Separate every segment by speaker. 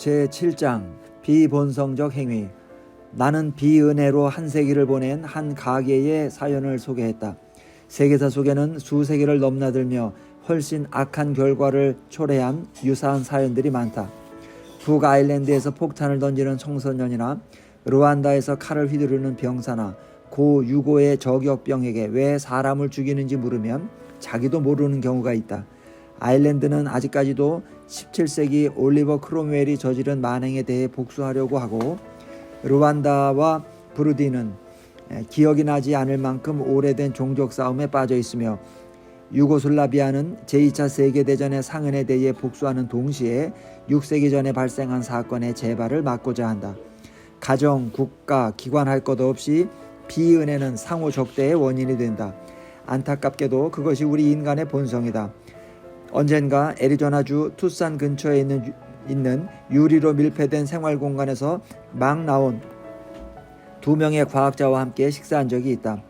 Speaker 1: 제7장 비본성적 행위 나는 비은혜로 한 세기를 보낸 한 가게의 사연을 소개했다. 세계사 속에는 수세기를 넘나들며 훨씬 악한 결과를 초래한 유사한 사연들이 많다. 북 아일랜드에서 폭탄을 던지는 청소년이나 르완다에서 칼을 휘두르는 병사나 고 유고의 저격병에게 왜 사람을 죽이는지 물으면 자기도 모르는 경우가 있다. 아일랜드는 아직까지도 17세기 올리버 크롬웰이 저지른 만행에 대해 복수하려고 하고 르완다와 부르디는 기억이 나지 않을 만큼 오래된 종족 싸움에 빠져 있으며 유고슬라비아는 제2차 세계대전의 상흔에 대해 복수하는 동시에 6세기 전에 발생한 사건의 재발을 막고자 한다. 가정, 국가, 기관 할 것 없이 비은혜는 상호 적대의 원인이 된다. 안타깝게도 그것이 우리 인간의 본성이다. 언젠가 애리조나주 투싼 근처에 있는, 유, 있는 유리로 밀폐된 생활 공간에서 막 나온 두 명의 과학자와 함께 식사한 적이 있다.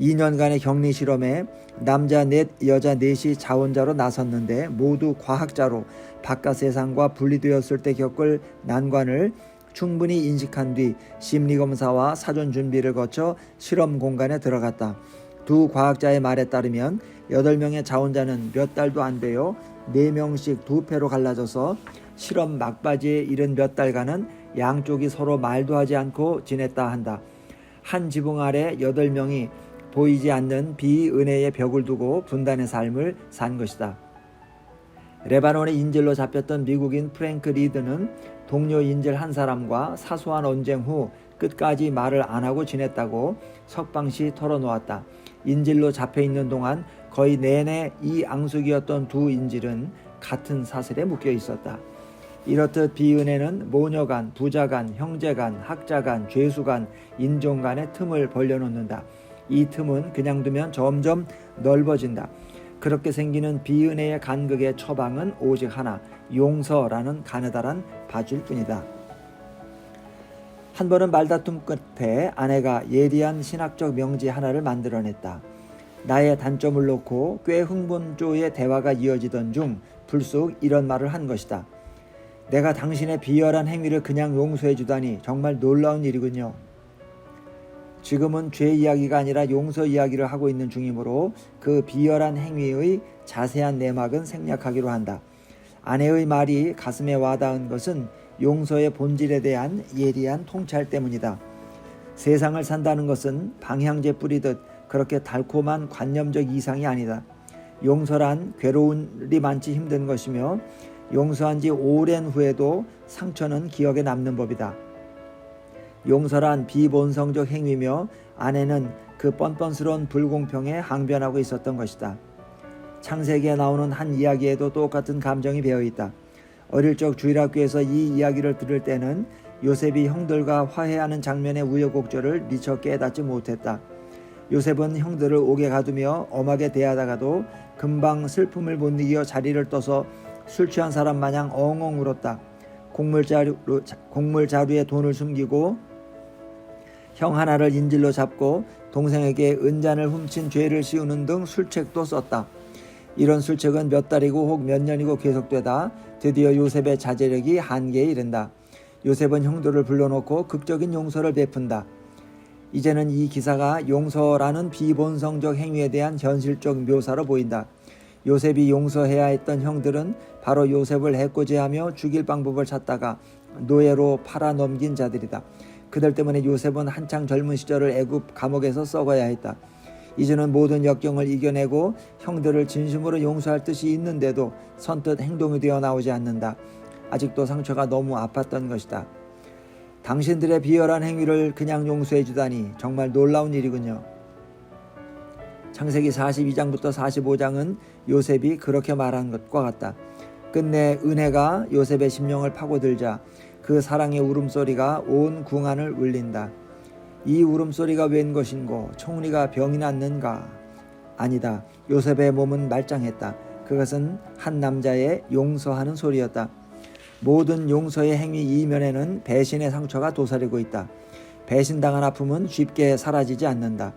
Speaker 1: 2년간의 격리 실험에 남자 넷, 여자 넷이 자원자로 나섰는데 모두 과학자로 바깥 세상과 분리되었을 때 겪을 난관을 충분히 인식한 뒤 심리검사와 사전 준비를 거쳐 실험 공간에 들어갔다. 두 과학자의 말에 따르면 8명의 자원자는 몇 달도 안 되어 4명씩 두 패로 갈라져서 실험 막바지에 이른 몇 달간은 양쪽이 서로 말도 하지 않고 지냈다 한다. 한 지붕 아래 8명이 보이지 않는 비은혜의 벽을 두고 분단의 삶을 산 것이다. 레바논의 인질로 잡혔던 미국인 프랭크 리드는 동료 인질 한 사람과 사소한 언쟁 후 끝까지 말을 안 하고 지냈다고 석방시 털어놓았다. 인질로 잡혀 있는 동안 거의 내내 이 앙숙이었던 두 인질은 같은 사슬에 묶여 있었다. 이렇듯 비은혜는 모녀 간, 부자 간, 형제 간, 학자 간, 죄수 간, 인종 간의 틈을 벌려놓는다. 이 틈은 그냥 두면 점점 넓어진다. 그렇게 생기는 비은혜의 간극의 처방은 오직 하나, 용서라는 가느다란 바줄 뿐이다. 한 번은 말다툼 끝에 아내가 예리한 신학적 명제 하나를 만들어냈다. 나의 단점을 놓고 꽤 흥분조의 대화가 이어지던 중 불쑥 이런 말을 한 것이다. 내가 당신의 비열한 행위를 그냥 용서해 주다니 정말 놀라운 일이군요. 지금은 죄 이야기가 아니라 용서 이야기를 하고 있는 중이므로 그 비열한 행위의 자세한 내막은 생략하기로 한다. 아내의 말이 가슴에 와닿은 것은 용서의 본질에 대한 예리한 통찰 때문이다. 세상을 산다는 것은 방향제 뿌리듯 그렇게 달콤한 관념적 이상이 아니다. 용서란 괴로움이 많지 힘든 것이며 용서한 지 오랜 후에도 상처는 기억에 남는 법이다. 용서란 비본성적 행위며 아내는 그 뻔뻔스러운 불공평에 항변하고 있었던 것이다. 창세기에 나오는 한 이야기에도 똑같은 감정이 배어 있다. 어릴 적 주일학교에서 이 이야기를 들을 때는 요셉이 형들과 화해하는 장면의 우여곡절을 미처 깨닫지 못했다. 요셉은 형들을 옥에 가두며 엄하게 대하다가도 금방 슬픔을 못 이겨 자리를 떠서 술 취한 사람 마냥 엉엉 울었다. 곡물 자루, 곡물 자루에 돈을 숨기고 형 하나를 인질로 잡고 동생에게 은잔을 훔친 죄를 씌우는 등 술책도 썼다. 이런 술책은 몇 달이고 혹 몇 년이고 계속되다 드디어 요셉의 자제력이 한계에 이른다. 요셉은 형들을 불러놓고 극적인 용서를 베푼다. 이제는 이 기사가 용서라는 비본성적 행위에 대한 현실적 묘사로 보인다. 요셉이 용서해야 했던 형들은 바로 요셉을 해코지하며 죽일 방법을 찾다가 노예로 팔아 넘긴 자들이다. 그들 때문에 요셉은 한창 젊은 시절을 애굽 감옥에서 썩어야 했다. 이제는 모든 역경을 이겨내고 형들을 진심으로 용서할 뜻이 있는데도 선뜻 행동이 되어 나오지 않는다. 아직도 상처가 너무 아팠던 것이다. 당신들의 비열한 행위를 그냥 용서해 주다니 정말 놀라운 일이군요. 창세기 42장부터 45장은 요셉이 그렇게 말한 것과 같다. 끝내 은혜가 요셉의 심령을 파고들자 그 사랑의 울음소리가 온 궁안을 울린다. 이 울음소리가 웬 것인고 총리가 병이 났는가? 아니다. 요셉의 몸은 말짱했다. 그것은 한 남자의 용서하는 소리였다. 모든 용서의 행위 이면에는 배신의 상처가 도사리고 있다. 배신당한 아픔은 쉽게 사라지지 않는다.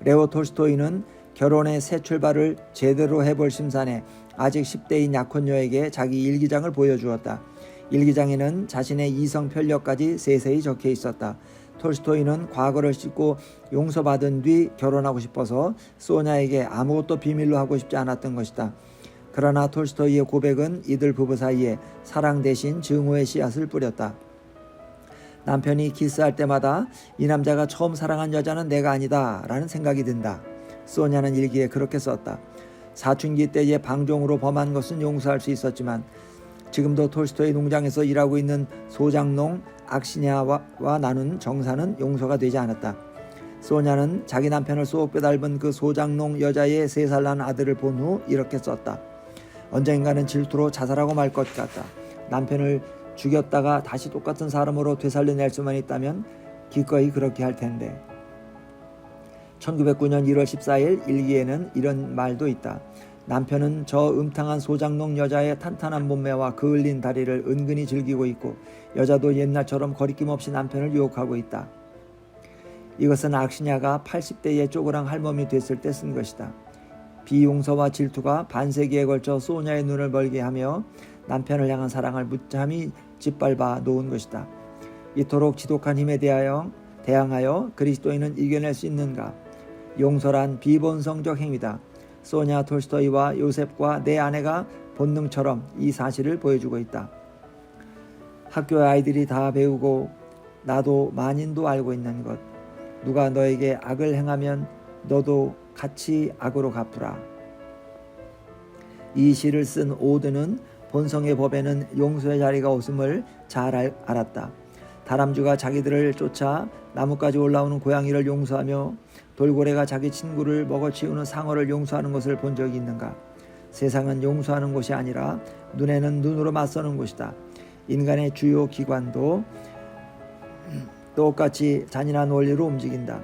Speaker 1: 레오 톨스토이는 결혼의 새 출발을 제대로 해볼 심산에 아직 10대인 약혼녀에게 자기 일기장을 보여주었다. 일기장에는 자신의 이성 편력까지 세세히 적혀 있었다. 톨스토이는 과거를 씻고 용서받은 뒤 결혼하고 싶어서 소냐에게 아무것도 비밀로 하고 싶지 않았던 것이다. 그러나 톨스토이의 고백은 이들 부부 사이에 사랑 대신 증오의 씨앗을 뿌렸다. 남편이 키스할 때마다 이 남자가 처음 사랑한 여자는 내가 아니다 라는 생각이 든다. 소냐는 일기에 그렇게 썼다. 사춘기 때의 방종으로 범한 것은 용서할 수 있었지만 지금도 톨스토이 농장에서 일하고 있는 소장농 악시냐와 나눈 정사는 용서가 되지 않았다. 소냐는 자기 남편을 쏙 빼닮은 그 소장농 여자의 세 살 난 아들을 본 후 이렇게 썼다. 언젠가는 질투로 자살하고 말 것 같다. 남편을 죽였다가 다시 똑같은 사람으로 되살려낼 수만 있다면 기꺼이 그렇게 할 텐데. 1909년 1월 14일 일기에는 이런 말도 있다. 남편은 저 음탕한 소장농 여자의 탄탄한 몸매와 그을린 다리를 은근히 즐기고 있고 여자도 옛날처럼 거리낌 없이 남편을 유혹하고 있다. 이것은 악시냐가 80대의 쪼그랑 할멈이 됐을 때 쓴 것이다. 비용서와 질투가 반세기에 걸쳐 소냐의 눈을 멀게 하며 남편을 향한 사랑을 무참히 짓밟아 놓은 것이다. 이토록 지독한 힘에 대하여 대항하여 그리스도인은 이겨낼 수 있는가? 용서란 비본성적 행위다. 소냐 톨스토이와 요셉과 내 아내가 본능처럼 이 사실을 보여주고 있다. 학교의 아이들이 다 배우고 나도 만인도 알고 있는 것. 누가 너에게 악을 행하면 너도 같이 악으로 갚으라. 이 시를 쓴 오드는 본성의 법에는 용서의 자리가 없음을 잘 알, 알았다. 다람쥐가 자기들을 쫓아 나무까지 올라오는 고양이를 용서하며 돌고래가 자기 친구를 먹어치우는 상어를 용서하는 것을 본 적이 있는가? 세상은 용서하는 곳이 아니라 눈에는 눈으로 맞서는 곳이다. 인간의 주요 기관도 똑같이 잔인한 원리로 움직인다.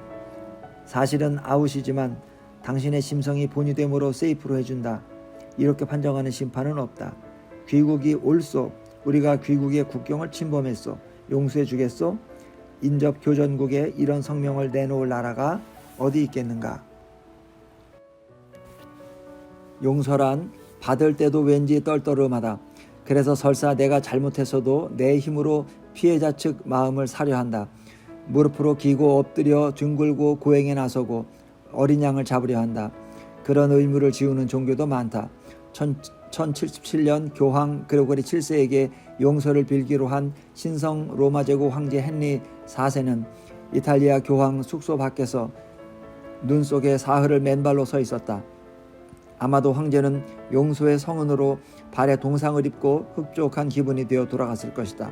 Speaker 1: 사실은 아웃이지만 당신의 심성이 본유됨으로 세이프로 해준다. 이렇게 판정하는 심판은 없다. 귀국이 옳소. 우리가 귀국의 국경을 침범했소. 용서해 주겠소? 인접 교전국에 이런 성명을 내놓을 나라가 어디 있겠는가? 용서란 받을 때도 왠지 떨떠름하다. 그래서 설사 내가 잘못했어도 내 힘으로 피해자 측 마음을 사려 한다. 무릎으로 기고 엎드려 뒹굴고 고행에 나서고 어린 양을 잡으려 한다. 그런 의무를 지우는 종교도 많다. 1077년 교황 그레고리 7세에게 용서를 빌기로 한 신성 로마 제국 황제 헨리 4세는 이탈리아 교황 숙소 밖에서 눈 속에 사흘을 맨발로 서 있었다. 아마도 황제는 용서의 성은으로 발에 동상을 입고 흡족한 기분이 되어 돌아갔을 것이다.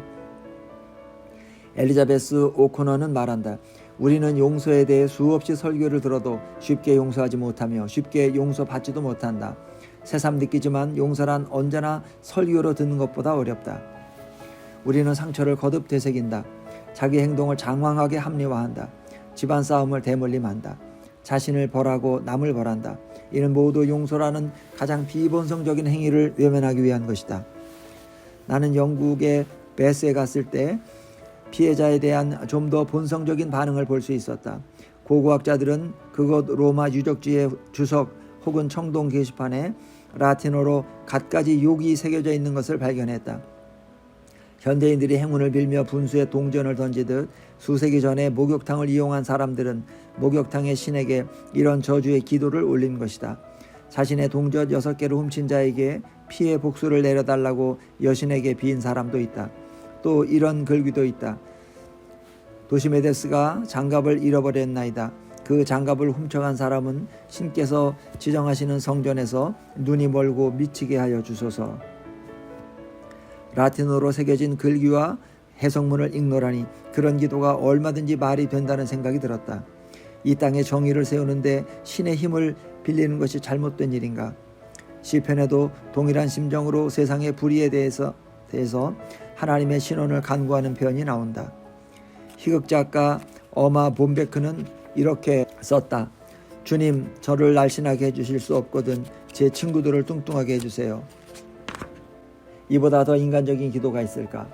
Speaker 1: 엘리자베스 오코너는 말한다. 우리는 용서에 대해 수없이 설교를 들어도 쉽게 용서하지 못하며 쉽게 용서받지도 못한다. 새삼 느끼지만 용서란 언제나 설교로 듣는 것보다 어렵다. 우리는 상처를 거듭 되새긴다. 자기 행동을 장황하게 합리화한다. 집안 싸움을 대물림한다. 자신을 벌하고 남을 벌한다. 이는 모두 용서라는 가장 비본성적인 행위를 외면하기 위한 것이다. 나는 영국의 베스에 갔을 때 피해자에 대한 좀 더 본성적인 반응을 볼 수 있었다. 고고학자들은 그곳 로마 유적지의 주석 혹은 청동 게시판에 라틴어로 갖가지 욕이 새겨져 있는 것을 발견했다. 현대인들이 행운을 빌며 분수에 동전을 던지듯 수세기 전에 목욕탕을 이용한 사람들은 목욕탕의 신에게 이런 저주의 기도를 올린 것이다. 자신의 동전 여섯 개를 훔친 자에게 피해 복수를 내려달라고 여신에게 비인 사람도 있다. 또 이런 글귀도 있다. 도시메데스가 장갑을 잃어버렸나이다. 그 장갑을 훔쳐간 사람은 신께서 지정하시는 성전에서 눈이 멀고 미치게 하여 주소서. 라틴어로 새겨진 글귀와 해석문을 읽노라니 그런 기도가 얼마든지 말이 된다는 생각이 들었다. 이 땅에 정의를 세우는데 신의 힘을 빌리는 것이 잘못된 일인가? 시편에도 동일한 심정으로 세상의 불의에 대해서 대해서 하나님의 신원을 간구하는 표현이 나온다. 희극 작가 어마 본베크는 이렇게 썼다. 주님, 저를 날씬하게 해주실 수 없거든 제 친구들을 뚱뚱하게 해주세요. 이보다 더 인간적인 기도가 있을까?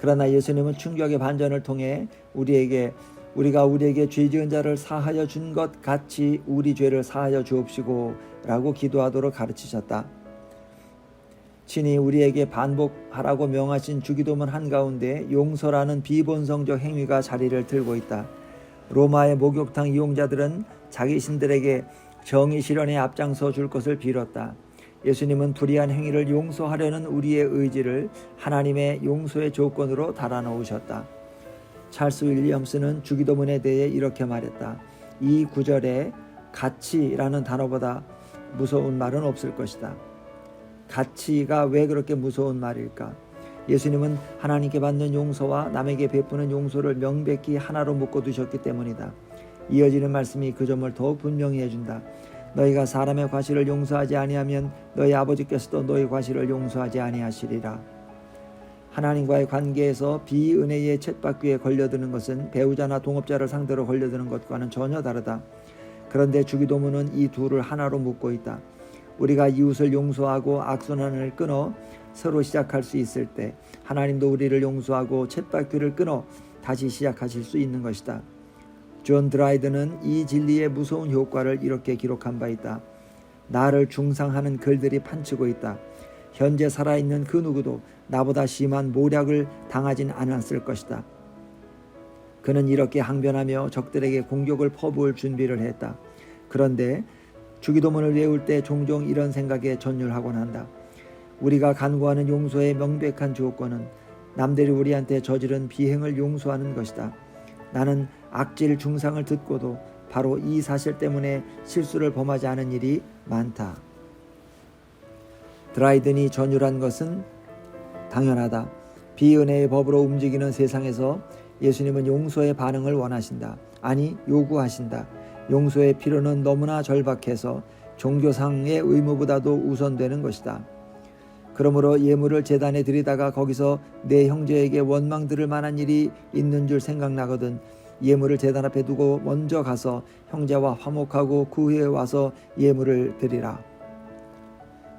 Speaker 1: 그러나 예수님은 충격의 반전을 통해 우리에게 우리가 우리에게 죄 지은 자를 사하여 준 것 같이 우리 죄를 사하여 주옵시고 라고 기도하도록 가르치셨다. 친히 우리에게 반복하라고 명하신 주기도문 한가운데 용서라는 비본성적 행위가 자리를 들고 있다. 로마의 목욕탕 이용자들은 자기 신들에게 정의 실현에 앞장서 줄 것을 빌었다. 예수님은 불의한 행위를 용서하려는 우리의 의지를 하나님의 용서의 조건으로 달아놓으셨다. 찰스 윌리엄스는 주기도문에 대해 이렇게 말했다. 이 구절에 가치라는 단어보다 무서운 말은 없을 것이다. 가치가 왜 그렇게 무서운 말일까? 예수님은 하나님께 받는 용서와 남에게 베푸는 용서를 명백히 하나로 묶어 두셨기 때문이다. 이어지는 말씀이 그 점을 더욱 분명히 해준다. 너희가 사람의 과실을 용서하지 아니하면 너희 아버지께서도 너희 과실을 용서하지 아니하시리라. 하나님과의 관계에서 비은혜의 챗바퀴에 걸려드는 것은 배우자나 동업자를 상대로 걸려드는 것과는 전혀 다르다. 그런데 주기도문은 이 둘을 하나로 묶고 있다. 우리가 이웃을 용서하고 악순환을 끊어 서로 시작할 수 있을 때 하나님도 우리를 용서하고 챗바퀴를 끊어 다시 시작하실 수 있는 것이다. 존 드라이드는 이 진리의 무서운 효과를 이렇게 기록한 바 있다. 나를 중상하는 글들이 판치고 있다. 현재 살아있는 그 누구도 나보다 심한 모략을 당하진 않았을 것이다. 그는 이렇게 항변하며 적들에게 공격을 퍼부을 준비를 했다. 그런데 주기도문을 외울 때 종종 이런 생각에 전율하곤 한다. 우리가 간구하는 용서의 명백한 조건은 남들이 우리한테 저지른 비행을 용서하는 것이다. 나는 악질 중상을 듣고도 바로 이 사실 때문에 실수를 범하지 않은 일이 많다. 드라이든이 전율한 것은 당연하다. 비은혜의 법으로 움직이는 세상에서 예수님은 용서의 반응을 원하신다. 아니, 요구하신다. 용서의 필요는 너무나 절박해서 종교상의 의무보다도 우선되는 것이다. 그러므로 예물을 재단에 드리다가 거기서 내 형제에게 원망 들을 만한 일이 있는 줄 생각나거든 예물을 재단 앞에 두고 먼저 가서 형제와 화목하고 그 후에 와서 예물을 드리라.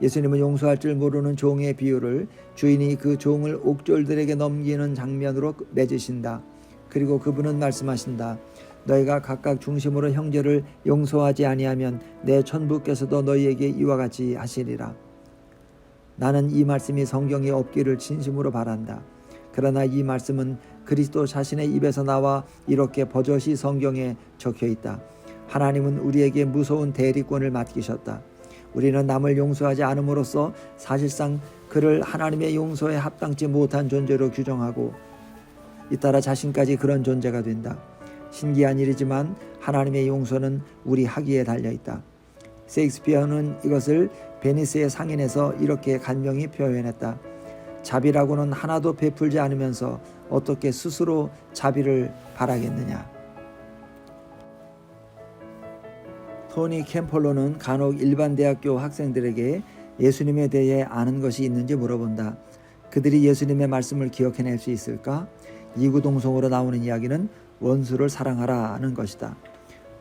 Speaker 1: 예수님은 용서할 줄 모르는 종의 비유를 주인이 그 종을 옥졸들에게 넘기는 장면으로 맺으신다. 그리고 그분은 말씀하신다. 너희가 각각 중심으로 형제를 용서하지 아니하면 내 천부께서도 너희에게 이와 같이 하시리라. 나는 이 말씀이 성경에 없기를 진심으로 바란다. 그러나 이 말씀은 그리스도 자신의 입에서 나와 이렇게 버젓이 성경에 적혀 있다. 하나님은 우리에게 무서운 대리권을 맡기셨다. 우리는 남을 용서하지 않음으로써 사실상 그를 하나님의 용서에 합당치 못한 존재로 규정하고 잇따라 자신까지 그런 존재가 된다. 신기한 일이지만 하나님의 용서는 우리 학위에 달려 있다. 세익스피어는 이것을 베니스의 상인에서 이렇게 간명히 표현했다. 자비라고는 하나도 베풀지 않으면서 어떻게 스스로 자비를 바라겠느냐. 토니 캠폴로는 간혹 일반 대학교 학생들에게 예수님에 대해 아는 것이 있는지 물어본다. 그들이 예수님의 말씀을 기억해낼 수 있을까? 이구동성으로 나오는 이야기는 원수를 사랑하라는 것이다.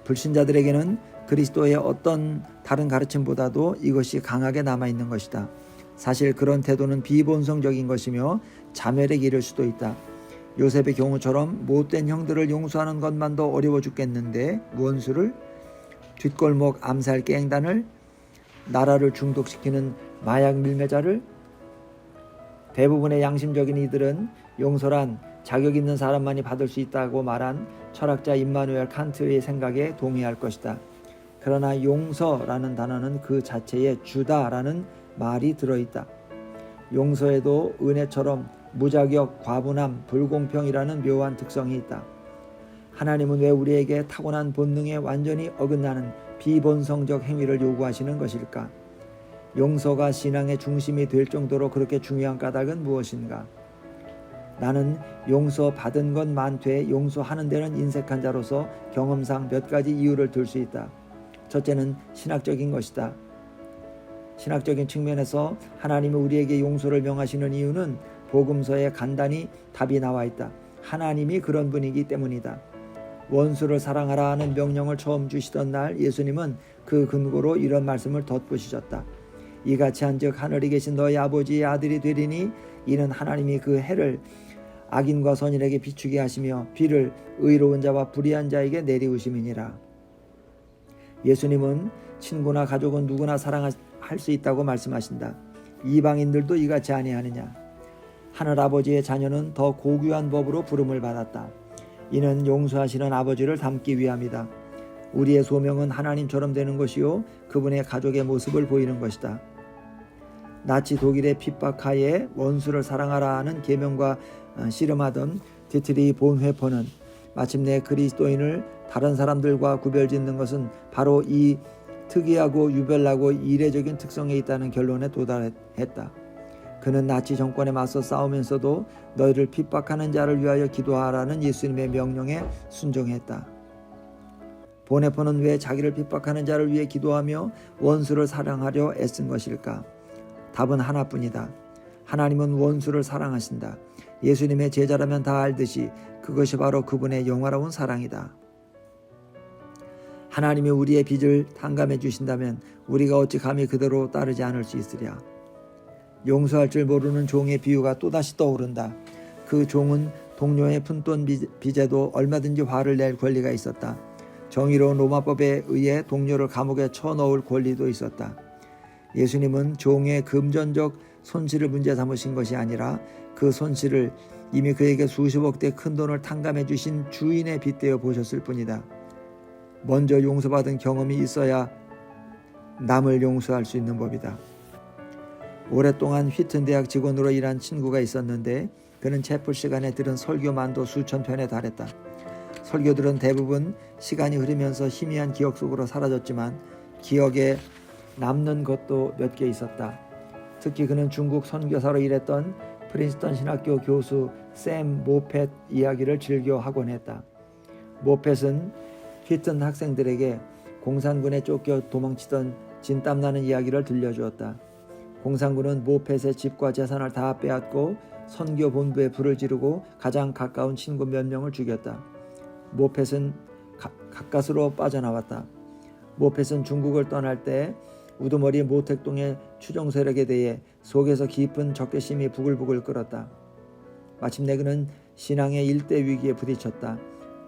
Speaker 1: 불신자들에게는 그리스도의 어떤 다른 가르침보다도 이것이 강하게 남아 있는 것이다. 사실 그런 태도는 비본성적인 것이며 자멸에 이를 수도 있다. 요셉의 경우처럼 못된 형들을 용서하는 것만도 어려워 죽겠는데 원수를 뒷골목 암살 깽단을 나라를 중독시키는 마약 밀매자를 대부분의 양심적인 이들은 용서란 자격 있는 사람만이 받을 수 있다고 말한 철학자 임마누엘 칸트의 생각에 동의할 것이다. 그러나 용서라는 단어는 그 자체에 주다라는 말이 들어있다. 용서에도 은혜처럼 무자격, 과분함, 불공평이라는 묘한 특성이 있다. 하나님은 왜 우리에게 타고난 본능에 완전히 어긋나는 비본성적 행위를 요구하시는 것일까? 용서가 신앙의 중심이 될 정도로 그렇게 중요한 까닭은 무엇인가? 나는 용서 받은 것 많되 용서하는 데는 인색한 자로서 경험상 몇 가지 이유를 들 수 있다. 첫째는 신학적인 것이다. 신학적인 측면에서 하나님이 우리에게 용서를 명하시는 이유는 복음서에 간단히 답이 나와 있다. 하나님이 그런 분이기 때문이다. 원수를 사랑하라 하는 명령을 처음 주시던 날 예수님은 그 근거로 이런 말씀을 덧붙이셨다. 이같이 한즉 하늘에 계신 너희 아버지의 아들이 되리니 이는 하나님이 그 해를 악인과 선인에게 비추게 하시며 비를 의로운 자와 불의한 자에게 내리우심이니라. 예수님은 친구나 가족은 누구나 사랑할 수 있다고 말씀하신다. 이방인들도 이같이 아니하느냐 하늘 아버지의 자녀는 더 고귀한 법으로 부름을 받았다. 이는 용서하시는 아버지를 닮기 위함이다. 우리의 소명은 하나님처럼 되는 것이요 그분의 가족의 모습을 보이는 것이다. 나치 독일의 핍박하에 원수를 사랑하라는 계명과 어, 씨름하던 디트리 본회퍼는 마침내 그리스도인을 다른 사람들과 구별짓는 것은 바로 이 특이하고 유별나고 이례적인 특성에 있다는 결론에 도달했다. 그는 나치 정권에 맞서 싸우면서도 너희를 핍박하는 자를 위하여 기도하라는 예수님의 명령에 순종했다. 보네포는 왜 자기를 핍박하는 자를 위해 기도하며 원수를 사랑하려 애쓴 것일까? 답은 하나뿐이다. 하나님은 원수를 사랑하신다. 예수님의 제자라면 다 알듯이 그것이 바로 그분의 영화로운 사랑이다. 하나님이 우리의 빚을 탕감해 주신다면 우리가 어찌 감히 그대로 따르지 않을 수 있으랴. 용서할 줄 모르는 종의 비유가 또다시 떠오른다. 그 종은 동료의 푼돈 빚에도 얼마든지 화를 낼 권리가 있었다. 정의로운 로마법에 의해 동료를 감옥에 쳐넣을 권리도 있었다. 예수님은 종의 금전적 손실을 문제 삼으신 것이 아니라 그 손실을 이미 그에게 수십억 대 큰 돈을 탕감해 주신 주인의 빗대어 보셨을 뿐이다. 먼저 용서받은 경험이 있어야 남을 용서할 수 있는 법이다. 오랫동안 휘튼 대학 직원으로 일한 친구가 있었는데 그는 채플 시간에 들은 설교만도 수천 편에 달했다. 설교들은 대부분 시간이 흐르면서 희미한 기억 속으로 사라졌지만 기억에 남는 것도 몇 개 있었다. 특히 그는 중국 선교사로 일했던 프린스턴 신학교 교수 샘 모펫 이야기를 즐겨 하곤 했다. 모펫은 휘튼 학생들에게 공산군에 쫓겨 도망치던 진땀나는 이야기를 들려주었다. 공산군은 모펫의 집과 재산을 다 빼앗고 선교 본부에 불을 지르고 가장 가까운 친구 몇 명을 죽였다. 모펫은 가, 가까스로 빠져나왔다. 모펫은 중국을 떠날 때 우두머리 모택동의 추종 세력에 대해 속에서 깊은 적개심이 부글부글 끓었다. 마침내 그는 신앙의 일대 위기에 부딪혔다.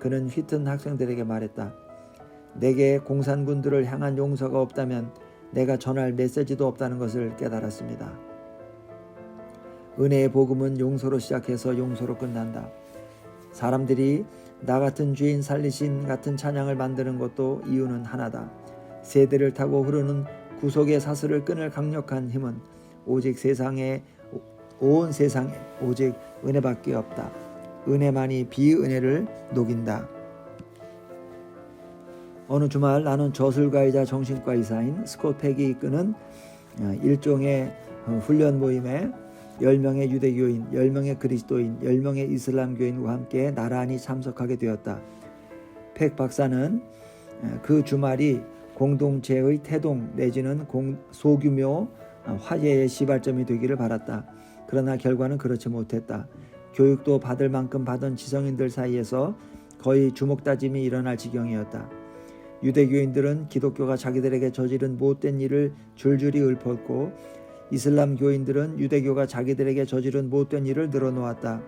Speaker 1: 그는 휘튼 학생들에게 말했다. 내게 공산군들을 향한 용서가 없다면 내가 전할 메시지도 없다는 것을 깨달았습니다. 은혜의 복음은 용서로 시작해서 용서로 끝난다. 사람들이 나 같은 죄인 살리신 같은 찬양을 만드는 것도 이유는 하나다. 세대를 타고 흐르는 구속의 사슬을 끊을 강력한 힘은 오직 세상에 온 세상에 오직 은혜밖에 없다. 은혜만이 비은혜를 녹인다. 어느 주말 나는 저술가이자 정신과 의사인 스콧 팩이 이끄는 어, 일종의 어, 훈련 모임에 10명의 유대교인, 10명의 그리스도인, 10명의 이슬람교인과 함께 나란히 참석하게 되었다. 팩 박사는 어, 그 주말이 공동체의 태동 내지는 공, 소규모 화해의 시발점이 되기를 바랐다. 그러나 결과는 그렇지 못했다. 교육도 받을 만큼 받은 지성인들 사이에서 거의 주먹다짐이 일어날 지경이었다. 유대교인들은 기독교가 자기들에게 저지른 못된 일을 줄줄이 읊었고 이슬람 교인들은 유대교가 자기들에게 저지른 못된 일을 늘어놓았다.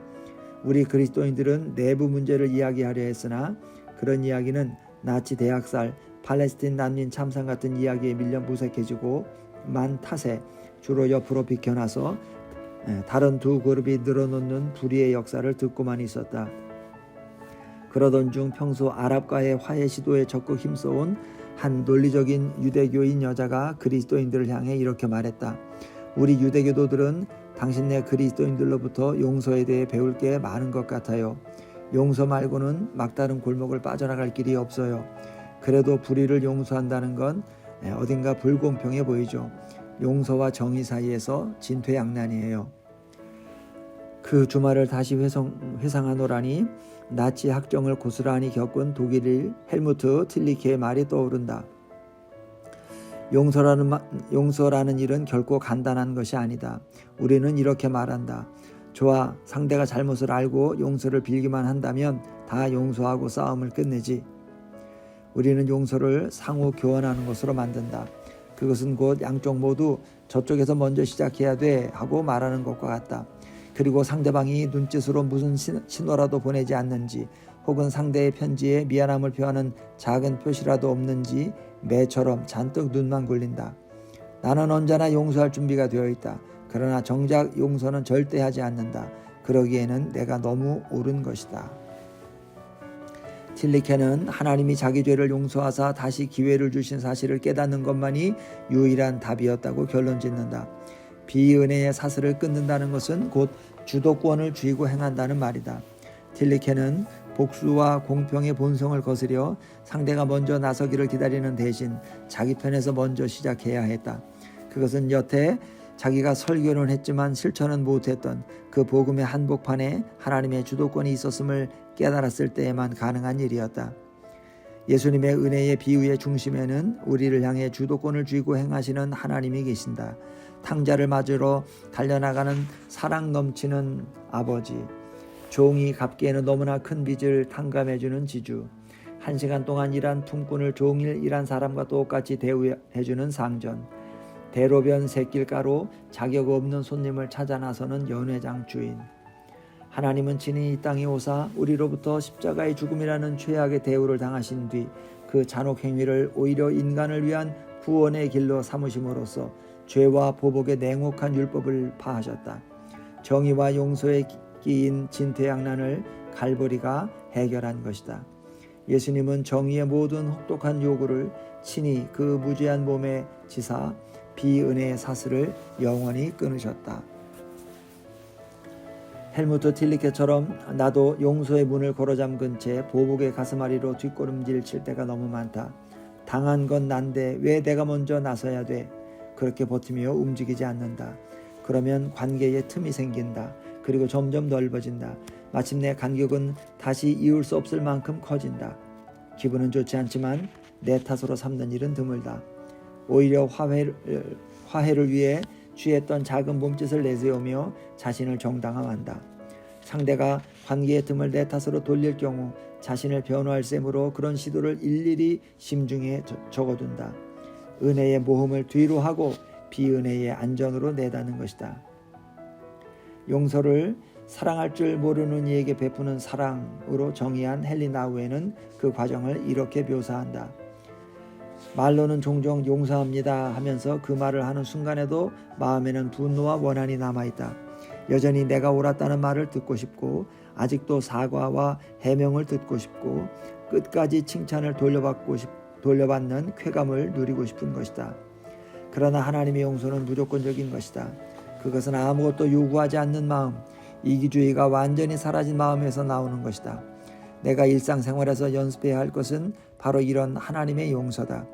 Speaker 1: 우리 그리스도인들은 내부 문제를 이야기하려 했으나 그런 이야기는 나치 대학살, 팔레스틴 난민 참상 같은 이야기에 밀려 무색해지고 만 탓에 주로 옆으로 비켜나서 다른 두 그룹이 늘어놓는 불의의 역사를 듣고만 있었다. 그러던 중 평소 아랍과의 화해 시도에 적극 힘써온 한 논리적인 유대교인 여자가 그리스도인들을 향해 이렇게 말했다. 우리 유대교도들은 당신네 그리스도인들로부터 용서에 대해 배울 게 많은 것 같아요. 용서 말고는 막다른 골목을 빠져나갈 길이 없어요. 그래도 불의를 용서한다는 건 어딘가 불공평해 보이죠. 용서와 정의 사이에서 진퇴양난이에요. 그 주말을 다시 회상, 회상하노라니 나치 학정을 고스란히 겪은 독일일 헬무트 틸리케의 말이 떠오른다. 용서라는, 용서라는 일은 결코 간단한 것이 아니다. 우리는 이렇게 말한다. 좋아, 상대가 잘못을 알고 용서를 빌기만 한다면 다 용서하고 싸움을 끝내지. 우리는 용서를 상호 교환하는 것으로 만든다. 그것은 곧 양쪽 모두 저쪽에서 먼저 시작해야 돼 하고 말하는 것과 같다. 그리고 상대방이 눈짓으로 무슨 신호라도 보내지 않는지 혹은 상대의 편지에 미안함을 표하는 작은 표시라도 없는지 매처럼 잔뜩 눈만 굴린다. 나는 언제나 용서할 준비가 되어 있다. 그러나 정작 용서는 절대 하지 않는다. 그러기에는 내가 너무 옳은 것이다. 틸리케는 하나님이 자기 죄를 용서하사 다시 기회를 주신 사실을 깨닫는 것만이 유일한 답이었다고 결론 짓는다. 비은혜의 사슬을 끊는다는 것은 곧 주도권을 쥐고 행한다는 말이다. 틸리케는 복수와 공평의 본성을 거스려 상대가 먼저 나서기를 기다리는 대신 자기 편에서 먼저 시작해야 했다. 그것은 여태 자기가 설교는 했지만 실천은 못했던 그 복음의 한복판에 하나님의 주도권이 있었음을 깨달았을 때에만 가능한 일이었다. 예수님의 은혜의 비유의 중심에는 우리를 향해 주도권을 쥐고 행하시는 하나님이 계신다. 탕자를 맞으러 달려나가는 사랑 넘치는 아버지, 종이 갚기에는 너무나 큰 빚을 탕감해주는 지주, 한 시간 동안 일한 품꾼을 종일 일한 사람과 똑같이 대우해주는 상전, 대로변 새길가로 자격 없는 손님을 찾아 나서는 연회장 주인. 하나님은 친히 이 땅에 오사 우리로부터 십자가의 죽음이라는 최악의 대우를 당하신 뒤 그 잔혹 행위를 오히려 인간을 위한 구원의 길로 삼으심으로써 죄와 보복의 냉혹한 율법을 파하셨다. 정의와 용서에 끼인 진퇴양난을 갈보리가 해결한 것이다. 예수님은 정의의 모든 혹독한 요구를 친히 그 무죄한 몸에 지사 비은혜의 사슬을 영원히 끊으셨다. 헬무트 틸리케처럼 나도 용서의 문을 걸어 잠근 채 보복의 가슴앓이로 뒷걸음질 칠 때가 너무 많다. 당한 건 난데 왜 내가 먼저 나서야 돼? 그렇게 버티며 움직이지 않는다. 그러면 관계에 틈이 생긴다. 그리고 점점 넓어진다. 마침내 간격은 다시 이을 수 없을 만큼 커진다. 기분은 좋지 않지만 내 탓으로 삼는 일은 드물다. 오히려 화해를, 화해를 위해 취했던 작은 몸짓을 내세우며 자신을 정당화한다. 상대가 관계의 틈을 내 탓으로 돌릴 경우 자신을 변호할 셈으로 그런 시도를 일일이 심중에 적어둔다. 은혜의 모험을 뒤로 하고 비은혜의 안전으로 내다는 것이다. 용서를 사랑할 줄 모르는 이에게 베푸는 사랑으로 정의한 헬리나우에는 그 과정을 이렇게 묘사한다. 말로는 종종 용서합니다 하면서 그 말을 하는 순간에도 마음에는 분노와 원한이 남아있다. 여전히 내가 옳았다는 말을 듣고 싶고 아직도 사과와 해명을 듣고 싶고 끝까지 칭찬을 돌려받고 싶, 돌려받는 쾌감을 누리고 싶은 것이다. 그러나 하나님의 용서는 무조건적인 것이다. 그것은 아무것도 요구하지 않는 마음, 이기주의가 완전히 사라진 마음에서 나오는 것이다. 내가 일상생활에서 연습해야 할 것은 바로 이런 하나님의 용서다.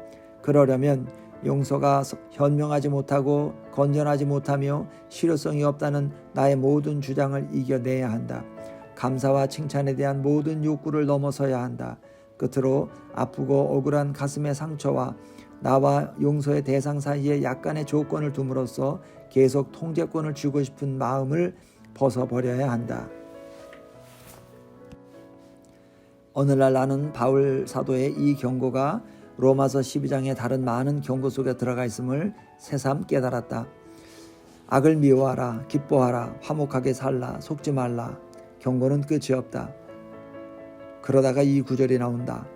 Speaker 1: 그러려면 용서가 현명하지 못하고 건전하지 못하며 실효성이 없다는 나의 모든 주장을 이겨내야 한다. 감사와 칭찬에 대한 모든 욕구를 넘어서야 한다. 끝으로 아프고 억울한 가슴의 상처와 나와 용서의 대상 사이에 약간의 조건을 둠으로써 계속 통제권을 쥐고 싶은 마음을 벗어버려야 한다. 오늘날 나는 바울 사도의 이 경고가 로마서 12장의 다른 많은 경고 속에 들어가 있음을 새삼 깨달았다. 악을 미워하라, 기뻐하라, 화목하게 살라, 속지 말라. 경고는 끝이 없다. 그러다가 이 구절이 나온다.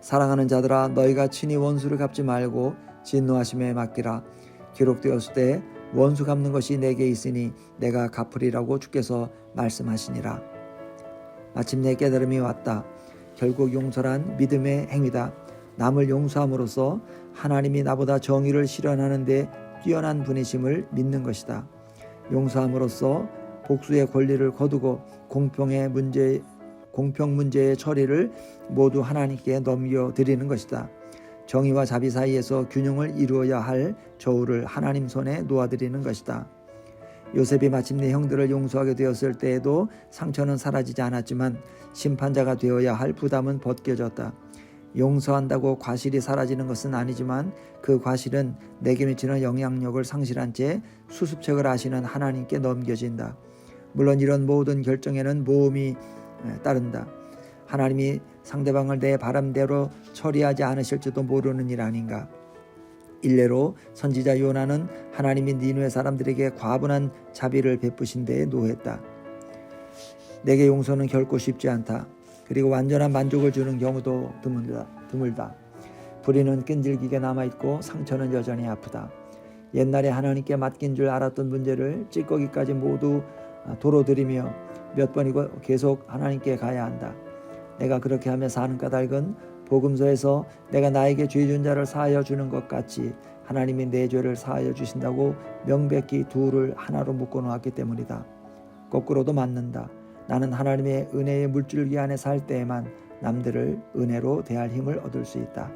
Speaker 1: 사랑하는 자들아 너희가 친히 원수를 갚지 말고 진노하심에 맡기라. 기록되었을 때 원수 갚는 것이 내게 있으니 내가 갚으리라고 주께서 말씀하시니라. 마침내 깨달음이 왔다. 결국 용서란 믿음의 행위다. 남을 용서함으로써 하나님이 나보다 정의를 실현하는데 뛰어난 분이심을 믿는 것이다. 용서함으로써 복수의 권리를 거두고 공평의 문제 공평 문제의 처리를 모두 하나님께 넘겨 드리는 것이다. 정의와 자비 사이에서 균형을 이루어야 할 저울을 하나님 손에 놓아드리는 것이다. 요셉이 마침내 형들을 용서하게 되었을 때에도 상처는 사라지지 않았지만 심판자가 되어야 할 부담은 벗겨졌다. 용서한다고 과실이 사라지는 것은 아니지만 그 과실은 내게 미치는 영향력을 상실한 채 수습책을 아시는 하나님께 넘겨진다. 물론 이런 모든 결정에는 모험이 따른다. 하나님이 상대방을 내 바람대로 처리하지 않으실지도 모르는 일 아닌가. 일례로 선지자 요나는 하나님이 니누의 사람들에게 과분한 자비를 베푸신 데에 노했다. 내게 용서는 결코 쉽지 않다. 그리고 완전한 만족을 주는 경우도 드물다. 드물다. 불의는 끈질기게 남아있고 상처는 여전히 아프다. 옛날에 하나님께 맡긴 줄 알았던 문제를 찌꺼기까지 모두 아, 도로 들이며 몇 번이고 계속 하나님께 가야 한다. 내가 그렇게 하며 사는 까닭은 복음서에서 내가 나에게 죄준 자를 사하여 주는 것 같이 하나님이 내 죄를 사하여 주신다고 명백히 둘을 하나로 묶어 놓았기 때문이다. 거꾸로도 맞는다. 나는 하나님의 은혜의 물줄기 안에 살 때에만 남들을 은혜로 대할 힘을 얻을 수 있다.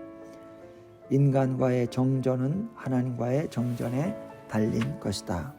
Speaker 1: 인간과의 정전은 하나님과의 정전에 달린 것이다.